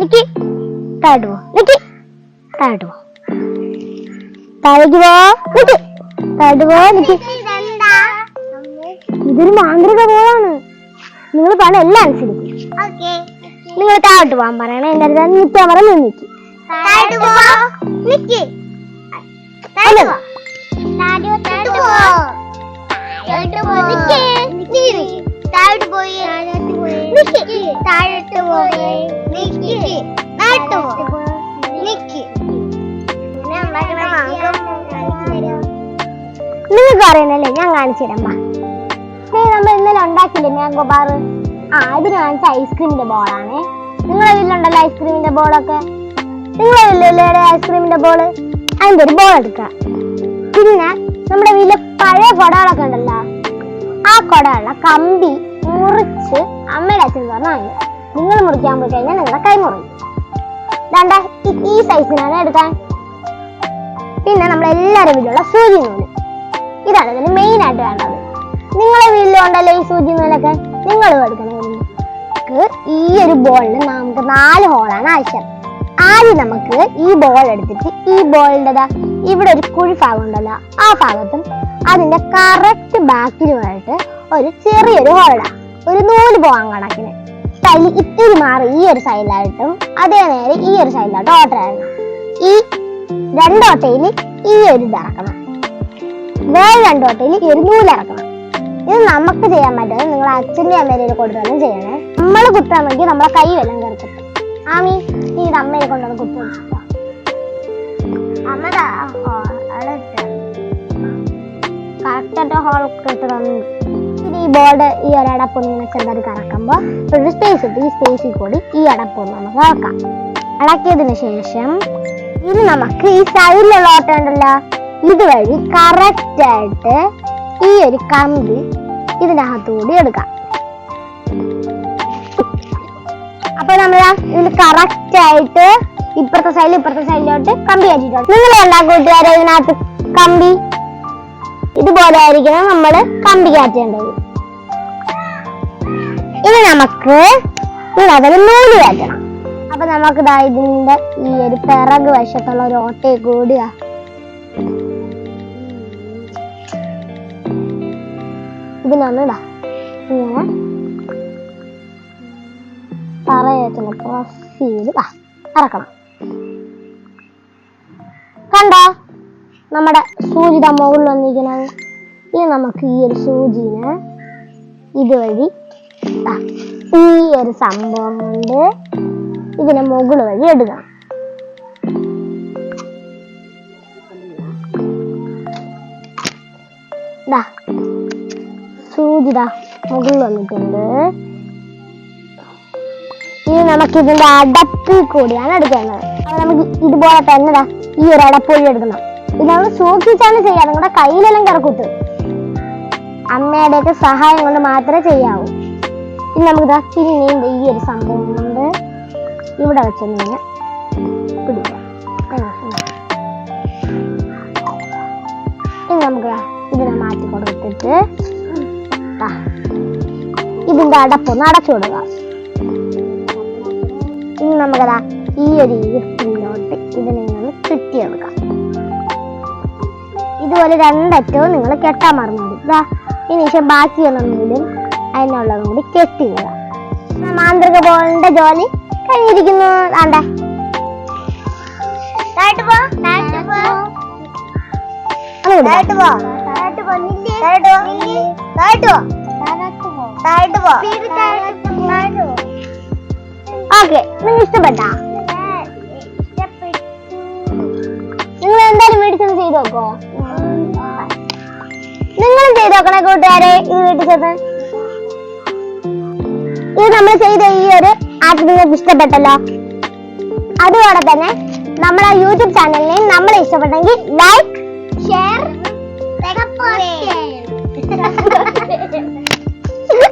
നിക്കി താഴോട്ട് പോ. നിക്കി താഴോട്ട് പോ. താഴേക്ക് പോ. നിക്കി താഴോട്ട് നിക്കി ഇതൊരു മാന്ത്രിക ബോളാണ് നിങ്ങൾ പറഞ്ഞ എല്ലാം അനുസരിക്കും. നിങ്ങൾ താഴോട്ട് പോകാൻ പറയണേ എന്റെ അടുത്ത് നിൽക്കാൻ പറഞ്ഞ നിക്കി. അല്ലേ? താഴോട്ട് പോയി. നിക്ക്. താഴോട്ട് നിക്ക്. നിങ്ങൾക്ക് അറിയണല്ലേ? ഞാൻ കാണിച്ചു തരാം നമ്മൾ ഇന്നലെ ഉണ്ടാക്കില്ലേ മാംഗോ ബാർ ആ ഇത് കാണിച്ച ഐസ്ക്രീമിന്റെ ബോളാണ് നിങ്ങളെ വീട്ടിലുണ്ടല്ലോ ഐസ്ക്രീമിന്റെ ബോളൊക്കെ നിങ്ങളെ വീട്ടിലല്ലേ ഐസ്ക്രീമിന്റെ ബോൾ അതിന്റെ ഒരു ബോൾ എടുക്കുക പിന്നെ നമ്മുടെ വീട്ടിലെ പഴയ കുടകളൊക്കെ ഉണ്ടല്ലോ. ആ കുടകളുടെ കമ്പി മുറിച്ച് അമ്മയുടെ അച്ഛൻ പറഞ്ഞാൽ നിങ്ങൾ മുറിക്കാൻ പോയി കഴിഞ്ഞാൽ നിങ്ങളുടെ കൈ മുറിയും. ദാണ്ട ഈ- സൈസിനാണ് എടുക്കാൻ പിന്നെ നമ്മളെല്ലാവരുടെ വീട്ടിലുള്ള സൂചി നൂൽ. ഇതാണ് ഇതിന് മെയിൻ ആയിട്ട് വേണ്ടത്. നിങ്ങളെ വീട്ടിലുണ്ടല്ലോ ഈ സൂചി നൂലൊക്കെ? നിങ്ങൾ എടുക്കണം നമുക്ക് ഈ ഒരു ബോളിന് നമുക്ക് നാല് ഹോളാണ് ആവശ്യം. ആദ്യം നമുക്ക് ഈ ബോൾ എടുത്തിട്ട് ഈ ബോളിന്റെതാ ഇവിടെ ഒരു കുഴി ഭാഗം ഉണ്ടല്ലോ ആ ഭാഗത്തും അതിന്റെ കറക്റ്റ് ബാക്കിലുമായിട്ട് ഒരു ചെറിയൊരു ഹോളിടാം ഒരു നൂൽ പോകാൻ കണക്കിന്. തലി ഇത്തിരി മാറി ഈ ഒരു സൈഡിലായിട്ടും അതേ നേരെ ഈ ഒരു സൈഡിലായിട്ടും ഓട്ടറായിരുന്നു ഈ രണ്ടോട്ടയിൽ ഈ ഒരു ഇതിറക്കണം വേറെ രണ്ടോട്ടയിൽ ഈ ഒരു നൂലിറക്കണം ഇത് നമുക്ക് ചെയ്യാൻ പറ്റുന്നത് നിങ്ങൾ അച്ഛന്റെ അമ്മേനെ കൊടുത്താലും ചെയ്യണേ. നമ്മൾ കുത്താണെങ്കിൽ നമ്മളെ കൈ വല്ലതും കയറിക്കിട്ടും ആമി നീ ഇത് അമ്മയെ കൊണ്ടാണ് കുത്തു അമ്മതാ കറക്റ്റായിട്ട് ഹോൾ ഇനി ഈ ബോർഡ് ഈ ഒരു അടപ്പൊന്ന് ഇങ്ങനെ ചെറുതായിട്ട് കറക്കുമ്പോൾ ഒരു സ്പേസ് ഇട്ട് ഈ സ്പേസിൽ കൂടി ഈ അടപ്പൊന്ന് നമുക്ക് ഇളക്കാം ഇളക്കിയതിന് ശേഷം ഇനി നമുക്ക് ഈ സൈഡിലുള്ള ഓട്ടം ഉണ്ടല്ലോ. ഇതുവഴി കറക്റ്റ് ആയിട്ട് ഈ ഒരു കമ്പി ഇതിനകത്തുകൂടി എടുക്കാം. അപ്പൊ നമ്മൾ കറക്റ്റ് ആയിട്ട് ഇപ്പുറത്തെ സൈഡിൽ ഇപ്പുറത്തെ സൈഡിലോട്ട് കമ്പി അടിച്ചിട്ടുണ്ട് നിങ്ങൾ എല്ലാ കൂട്ടുകാരെ ഇതിനകത്ത് കമ്പി. ഇതുപോലെ ആയിരിക്കണം നമ്മൾ കമ്പി കയറ്റേണ്ടത്. ഇനി നമുക്ക് ഇതിനകത്ത് നൂൽ കയറ്റണം. അപ്പൊ നമുക്ക് ദാ ഇതിന്റെ ഈ ഒരു പിറക് വശത്തുള്ള ഒരു ഓട്ടയെ കൂടിയ ഇതിനൊന്ന് ഇതാ ഇങ്ങനെ തറയത്തിന് പ്രസ് ചെയ്ത് ദാ ഇറക്കണം. കണ്ടോ? നമ്മുടെ സൂചിത മുകളിൽ വന്നിരിക്കുന്നത്. ഇനി നമുക്ക് ഈ ഒരു സൂചിനെ ഇതുവഴി ഈ ഒരു സംഭവം കൊണ്ട് ഇതിനെ മുകൾ വഴി എടുക്കണം സൂചിത സൂചി മുകളിൽ വന്നിട്ടുണ്ട്. ഇനി നമുക്ക് ഇതിന്റെ അടപ്പിൽ കൂടിയാണ് എടുക്കേണ്ടത്. നമുക്ക് ഇതുപോലെ തന്നെ ഈ ഒരു അടപ്പ് വഴി എടുക്കണം. ഇത് നമ്മൾ സൂക്ഷിച്ചാണ് ചെയ്യാറ് നിങ്ങളുടെ കയ്യിലെല്ലാം കിടക്കൂട്ട് അമ്മയുടെയൊക്കെ സഹായം കൊണ്ട് മാത്രമേ ചെയ്യാവൂ. ഇനി നമുക്ക് ദാ ദേ ഈ ഒരു സംഭവം കൊണ്ട് ഇവിടെ പിടിക്കാം. അങ്ങനെ, ഇങ്ങനെ. ഇനി നമുക്ക് ഇതിനെ മാറ്റി കൊടുത്തിട്ട് ദാ ഇതിന്റെ അടപ്പൊന്ന് അടച്ചു കൊടുക്കാം. ഇനി നമുക്കതാ ഈ ഒരു ഈർപ്പിലോട്ട് ഇതിനെ നിങ്ങൾ ചുറ്റി എടുക്കാം ഇതുപോലെ രണ്ടറ്റവും നിങ്ങൾ കെട്ടാൻ മറന്നു ഇതാ ഇനി പക്ഷെ ബാക്കിയുള്ള നൂലും അതിനുള്ളതും കൂടി കെട്ടിയിടുക മാന്ത്രിക ബോളിന്റെ ജോലി കഴിഞ്ഞിരിക്കുന്നു ആണ്ടേ ഓക്കെ നിങ്ങൾ ഇഷ്ടപ്പെട്ടാ നിങ്ങൾ എന്തായാലും വീട്ടിൽ ചെയ്ത് നോക്കോ നിങ്ങളും ചെയ്ത് നോക്കണേ കൂട്ടുകാരെ ഇത് വീട്ടിൽ ചെന്ന് ഇത് നമ്മൾ ചെയ്ത ഈ ഒരു ആർട്ട് നിങ്ങൾക്ക് ഇഷ്ടപ്പെട്ടല്ലോ. അതുപോലെ തന്നെ നമ്മളെ യൂട്യൂബ് ചാനലിനെ നമ്മൾ ഇഷ്ടപ്പെട്ടെങ്കിൽ ലൈക്ക് ഷെയർ